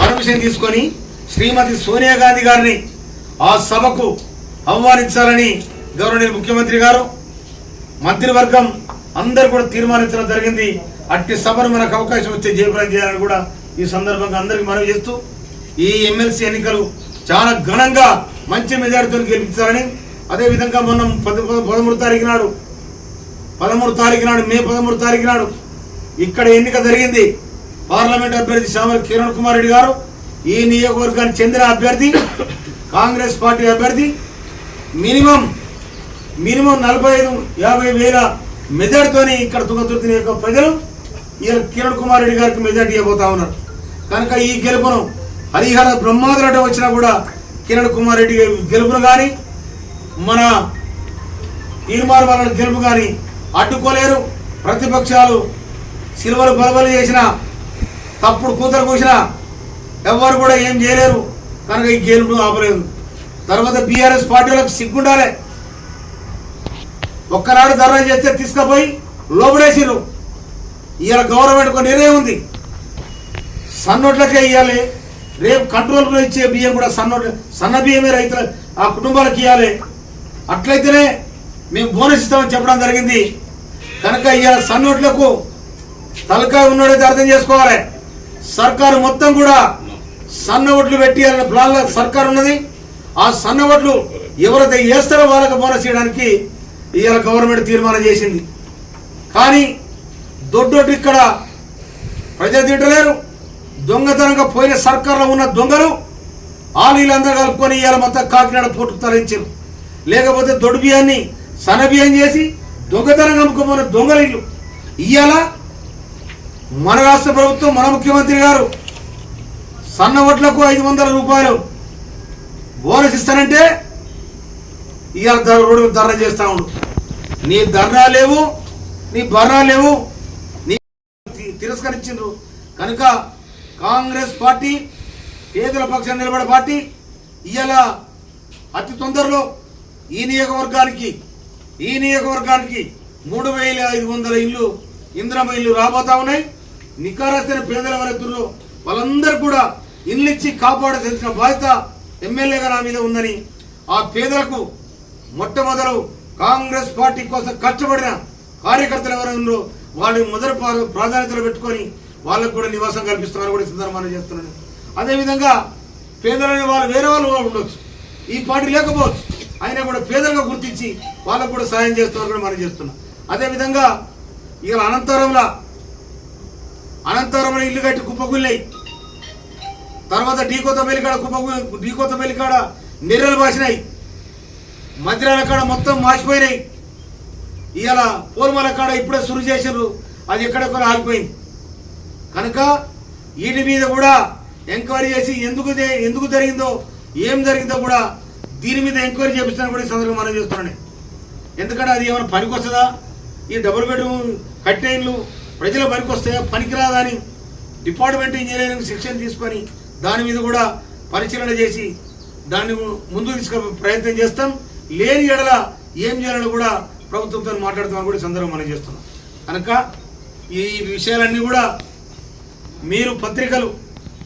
Permission తీసుకొని శ్రీమతి సోనియా గాంధీ గారిని ఆ సభకు ఆహ్వానించాలని గౌరవనీయ ముఖ్యమంత్రి గారు మంత్రివర్గం అందరు కూడా తీర్మానించడం జరిగింది. అట్టి సభను మనకు అవకాశం వచ్చే జయప్రదం చేయాలని కూడా ఈ సందర్భంగా అందరికీ మనవి చేస్తూ ఈ ఎమ్మెల్సీ ఎన్నికలు చాలా ఘనంగా మంచి మెజార్టీతో గెలిపించాలని అదేవిధంగా మొన్న పద పద- పదమూడు తారీఖు నాడు పదమూడు తారీఖు నాడు మే పదమూడు తారీఖు నాడు ఇక్కడ ఎన్నిక జరిగింది. పార్లమెంట్ అభ్యర్థి శ్యామల కిరణ్ కుమార్ రెడ్డి గారు ఈ నియోజకవర్గానికి చెందిన అభ్యర్థి కాంగ్రెస్ పార్టీ అభ్యర్థి మినిమం మినిమం నలభై ఐదు యాభై వేల మెజార్టీతోనే ఇక్కడ తుంగతుర్తి నియోజక ప్రజలు ఈ కిరణ్ కుమార్ రెడ్డి గారికి మెజార్టీ ఇవ్వబోతా ఉన్నారు. కనుక ఈ గెలుపును హరిహర బ్రహ్మాదులట వచ్చినా కూడా కిరణ్ కుమార్ రెడ్డి గెలుపును కానీ మన తీర్మానం వలన గెలుపు కానీ అడ్డుకోలేరు. ప్రతిపక్షాలు సిల్వలు బలబలు చేసిన తప్పుడు కూతురు కూసిన ఎవ్వరు కూడా ఏం చేయలేరు. కనుక ఈ గెలుపు ఆపలేదు. తర్వాత బీఆర్ఎస్ పార్టీలకు సిగ్గుండాలి. ఒక్కనాడు ధర్నా చేస్తే తీసుకుపోయి లోబడేసిరు ఇవాళ గవర్నమెంట్ ఒక నిర్ణయం ఉంది. సన్నోట్లకే ఇవ్వాలి రేపు కంట్రోల్ ఇచ్చే బియ్యం కూడా సన్నోట్ల సన్న బియ్యమే రైతుల ఆ కుటుంబాలకు ఇవ్వాలి అట్లయితేనే మేము బోనస్ ఇస్తామని చెప్పడం జరిగింది. కనుక ఇవాళ సన్నోట్లకు తలకాయ ఉన్నాడైతే అర్థం చేసుకోవాలి. సర్కారు మొత్తం కూడా సన్న ఓట్లు పెట్టియాలనే ప్లాన్లో సర్కారు ఉన్నది. ఆ సన్న ఓట్లు ఎవరైతే వేస్తారో వాళ్ళకి బోనస్ చేయడానికి ఇవాళ గవర్నమెంట్ తీర్మానం చేసింది. కానీ దొడ్డొడ్డు ఇక్కడ ప్రజలు తింటలేరు దొంగతనంగా పోయిన సర్కార్లో ఉన్న దొంగలు వాళ్ళు వీళ్ళందరూ కలుపుకొని ఇవాళ మొత్తం కాకినాడ పోటు తరలించారు. లేకపోతే దొడ్డు బియ్యాన్ని సన్న బియ్యం చేసి దొంగతనంగా అమ్ముకోమన్న దొంగలు ఇల్లు ఇవాళ మన రాష్ట్ర ప్రభుత్వం మన ముఖ్యమంత్రి గారు సన్న ఓట్లకు ఐదు వందల రూపాయలు బోనస్ ఇస్తానంటే ఇవాళ ధర రోడ్డు ధర్నా చేస్తా ఉండు. నీ ధర్నా లేవు నీ బర్రా లేవు నీ తి- తిరస్కరించిండ్రు. కనుక కాంగ్రెస్ పార్టీ పేదల పక్షాన్ని నిలబడే పార్టీ ఇవాళ అతి తొందరలో ఈ నియోజకవర్గానికి ఈ నియోజకవర్గానికి మూడు వేల ఐదు వందల ఇల్లు ఇంద్రమ ఇల్లు రాబోతా ఉన్నాయి. నికారస్తైన పేదల ఎవరైతుల్లో వాళ్ళందరూ కూడా ఇల్లు ఇచ్చి కాపాడాల్సిన బాధ్యత ఎమ్మెల్యేగా నా మీద ఉందని ఆ పేదలకు మొట్టమొదలు కాంగ్రెస్ పార్టీ కోసం కష్టపడిన కార్యకర్తలు ఎవరైనా వాళ్ళు వాళ్ళని మొదటి ప్రాధాన్యతలు పెట్టుకొని వాళ్ళకు కూడా నివాసం కల్పిస్తున్నారు కూడా ఈ సందర్భంగా చేస్తున్నాను. అదేవిధంగా పేదలని వాళ్ళు వేరే వాళ్ళు కూడా ఉండొచ్చు. ఈ పార్టీ లేకపోవచ్చు. అయినా కూడా పేదలుగా గుర్తించి వాళ్ళకు కూడా సహాయం చేస్తున్నారు కూడా మనం చేస్తున్నాం. అదేవిధంగా ఇక అనంతరంలో అనంతరం ఇల్లు కట్టి కుప్పగుళ్ళాయి తర్వాత ఢీకోత మెలికాడ కుప్పకు ఢీకోత మెలికాడ నెర్రలు బాసినాయి మధ్యాహ్న కాడ మొత్తం మాసిపోయినాయి. ఇవాళ పూర్వల కాడ ఇప్పుడే సురు చేసారు అది ఎక్కడెక్కడ ఆగిపోయింది. కనుక వీటి మీద కూడా ఎంక్వైరీ చేసి ఎందుకు ఎందుకు జరిగిందో ఏం జరిగిందో కూడా దీని మీద ఎంక్వైరీ చేపిస్తాను కూడా ఈ సందర్భంగా మనం చేస్తున్నాను ఎందుకంటే అది ఏమైనా పనికొస్తుందా ఈ డబుల్ బెడ్రూమ్ కట్టెయిన్లు ప్రజల పనికి వస్తాయా? పనికిరాదని డిపార్ట్మెంట్ ఇంజనీరింగ్ శిక్షణ తీసుకొని దాని మీద కూడా పరిశీలన చేసి దాన్ని ముందుకు తీసుకు ప్రయత్నం చేస్తాం. లేని ఎడల ఏం చేయాలని కూడా ప్రభుత్వంతో మాట్లాడుతామని కూడా సందర్భం మనం చేస్తున్నాం. కనుక ఈ విషయాలన్నీ కూడా మీరు పత్రికలు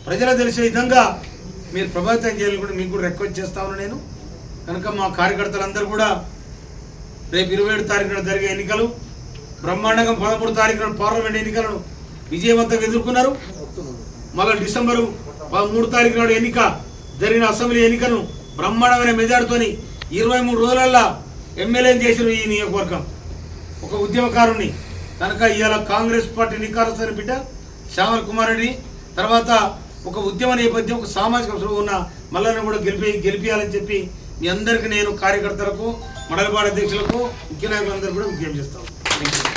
ప్రజలు తెలిసే విధంగా మీరు ప్రభావితం చేయాలని కూడా మీకు కూడా రిక్వెస్ట్ చేస్తాను నేను. కనుక మా కార్యకర్తలందరూ కూడా రేపు ఇరవై ఏడు తారీఖున జరిగే ఎన్నికలు బ్రహ్మాండంగా పదమూడు తారీఖున పార్లమెంట్ ఎన్నికలను విజయవంతంగా ఎదుర్కొన్నారు. మళ్ళీ డిసెంబరు మూడు తారీఖు నాడు ఎన్నిక జరిగిన అసెంబ్లీ ఎన్నికను బ్రహ్మాండమైన మెజార్టీతోని ఇరవై మూడు రోజులల్లా ఎమ్మెల్యేని చేసిన ఈ నియోజకవర్గం. ఒక ఉద్యమకారుణ్ణి. కనుక ఇవాళ కాంగ్రెస్ పార్టీ నికారస్తుని బిడ్డ శ్యామల్ కుమార్ రెడ్డి తర్వాత ఒక ఉద్యమ నేపథ్యం ఒక సామాజిక ఉన్న మల్లన్న కూడా గెలిపి గెలిపించాలని చెప్పి మీ అందరికీ నేను కార్యకర్తలకు మండలపాడు అధ్యక్షులకు ముఖ్య నాయకులందరూ కూడా విజ్ఞప్తి చేస్తాను